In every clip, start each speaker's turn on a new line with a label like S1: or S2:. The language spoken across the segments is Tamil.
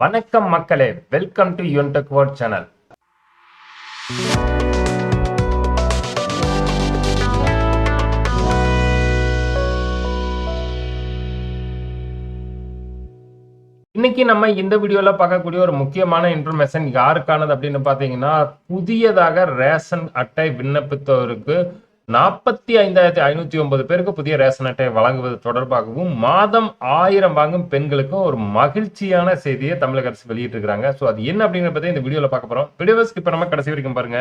S1: வணக்கம் மக்களே வெல்கம் டு யூன்டெக் வேர்ட் சேனல் இன்னைக்கு நம்ம இந்த வீடியோல பார்க்கக்கூடிய ஒரு முக்கியமான இன்ஃபர்மேஷன் யாருக்கானது அப்படின்னு பார்த்தீங்கன்னா புதியதாக ரேஷன் அட்டை விண்ணப்பித்தவருக்கு நாற்பத்தி ஐந்தாயிரத்தி ஐநூத்தி ஒன்பது பேருக்கு புதிய ரேஷன் அட்டை வழங்குவது தொடர்பாகவும் மாதம் ஆயிரம் வாங்கும் பெண்களுக்கும் ஒரு மகிழ்ச்சியான செய்தியை தமிழக அரசு வெளியிட்டிருக்காங்க ஸோ அது என்ன அப்படிங்கிறத இந்த வீடியோல பார்க்க போறோம். வீடியோவை ஸ்கிப் நம்ம கடைசி வரைக்கும் பாருங்க.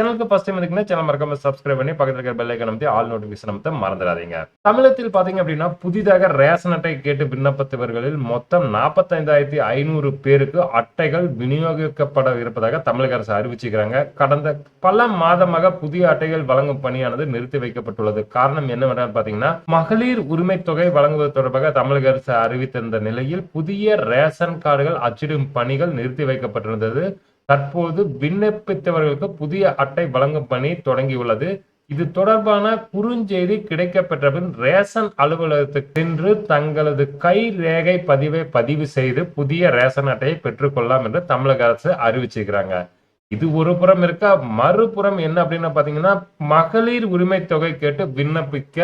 S1: சேனலுக்கு ஃபர்ஸ்ட் டைம் இருக்குன்னா சேனல் மறக்காம சப்ஸ்கிரைப் பண்ணி பக்கத்தில் இருக்கிற பெல் ஐக்கன் அமைத்து ஆல் நோட்டிஃபிகேஷன் அமைத்த மறந்துடாதீங்க. தமிழகத்தில் பார்த்தீங்க அப்படின்னா புதிதாக ரேஷன் அட்டை கேட்டு விண்ணப்பத்தவர்களில் மொத்தம் நாற்பத்தைந்தாயிரத்தி ஐநூறு பேருக்கு அட்டைகள் விநியோகிக்கப்பட இருப்பதாக தமிழக அரசு அறிவிச்சுக்கிறாங்க கடந்த பல மாதமாக புதிய அட்டைகள் வழங்கும் பணியானது நிறுத்தி வைக்கப்பட்டுள்ளது. காரணம் என்னவென்றால் பாத்தீங்கன்னா மகளிர் உரிமை தொகை வழங்குவது தொடர்பாக தமிழக அரசு அறிவித்திருந்த நிலையில் புதிய ரேஷன் கார்டுகள் அச்சிடும் பணிகள் நிறுத்தி வைக்கப்பட்டிருந்தது. தற்போது விண்ணப்பித்தவர்களுக்கு புதிய அட்டை வழங்கும் பணி தொடங்கியுள்ளது. இது தொடர்பான குறுஞ்செய்தி கிடைக்கப்பெற்ற பின் ரேஷன் அலுவலகத்துக்கு சென்று தங்களது கை ரேகை பதிவை பதிவு செய்து புதிய ரேஷன் அட்டையை பெற்றுக்கொள்ளலாம் என்று தமிழக அரசு அறிவிச்சிருக்கிறாங்க. இது ஒரு புறம் இருக்க? மறுபுறம் என்ன அப்படின்னு பாத்தீங்கன்னா மகளிர் உரிமை தொகை கேட்டு விண்ணப்பிக்க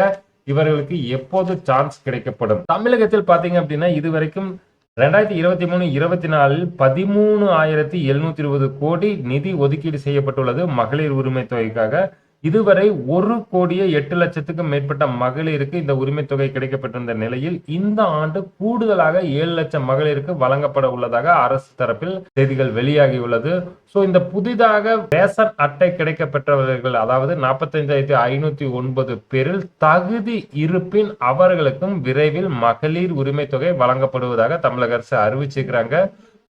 S1: இவர்களுக்கு எப்போது சான்ஸ் கிடைக்கப்படும்? தமிழகத்தில் பாத்தீங்க அப்படின்னா இது வரைக்கும் ரெண்டாயிரத்தி இருபத்தி மூணு இருபத்தி நாலில் பதிமூணு ஆயிரத்தி எழுநூத்தி இருபது கோடி நிதி ஒதுக்கீடு செய்யப்பட்டுள்ளது மகளிர் உரிமை தொகைக்காக. இதுவரை ஒரு கோடியே எட்டு லட்சத்துக்கும் மேற்பட்ட மகளிருக்கு இந்த உரிமை தொகை கிடைக்கப்பட்டிருந்த நிலையில் இந்த ஆண்டு கூடுதலாக ஏழு லட்சம் மகளிருக்கு வழங்கப்பட உள்ளதாக அரசு தரப்பில் செய்திகள் வெளியாகியுள்ளது சோ இந்த புதிதாக ரேசன் அட்டை கிடைக்கப்பெற்றவர்கள் அதாவது நாற்பத்தைந்தாயிரத்தி ஐநூத்தி ஒன்பது பேரில் தகுதி இருப்பின் அவர்களுக்கும் விரைவில் மகளிர் உரிமை தொகை வழங்கப்படுவதாக தமிழக அரசு அறிவிச்சிருக்கிறாங்க.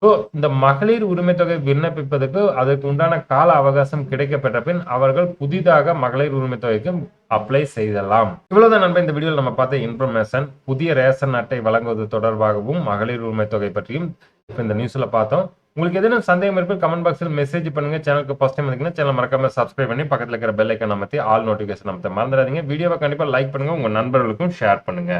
S1: ஸோ இந்த மகளிர் உரிமை தொகை விண்ணப்பிப்பதற்கு அதற்கு உண்டான கால அவகாசம் கிடைக்கப்பட்ட பின் அவர்கள் புதிதாக மகளிர் உரிமை தொகைக்கு அப்ளை செய்யலாம் இவ்வளவுதான் நண்பர் இந்த வீடியோவில் நம்ம பார்த்த இன்ஃபர்மேஷன் புதிய ரேஷன் அட்டை வழங்குவது தொடர்பாகவும் மகளிர் உரிமை தொகை பற்றியும் இப்போ இந்த நியூஸ்ல பார்த்தோம். உங்களுக்கு எதுனா சந்தேகம் இருப்பில் கமெண்ட் பாக்ஸில் மெசேஜ் பண்ணுங்க. சேனலுக்கு ஃபர்ஸ்ட் டைம் வந்தீங்கன்னா சேனல் மறக்காம சப்ஸ்கிரைப் பண்ணி பக்கத்தில் இருக்கிற பெல் ஐக்கன் அமைத்தி ஆல் நோட்டிஃபிகேஷன் அமைத்த மறந்துடாதீங்க. வீடியோவை கண்டிப்பாக லைக் பண்ணுங்க. உங்க நண்பர்களுக்கும் ஷேர் பண்ணுங்க.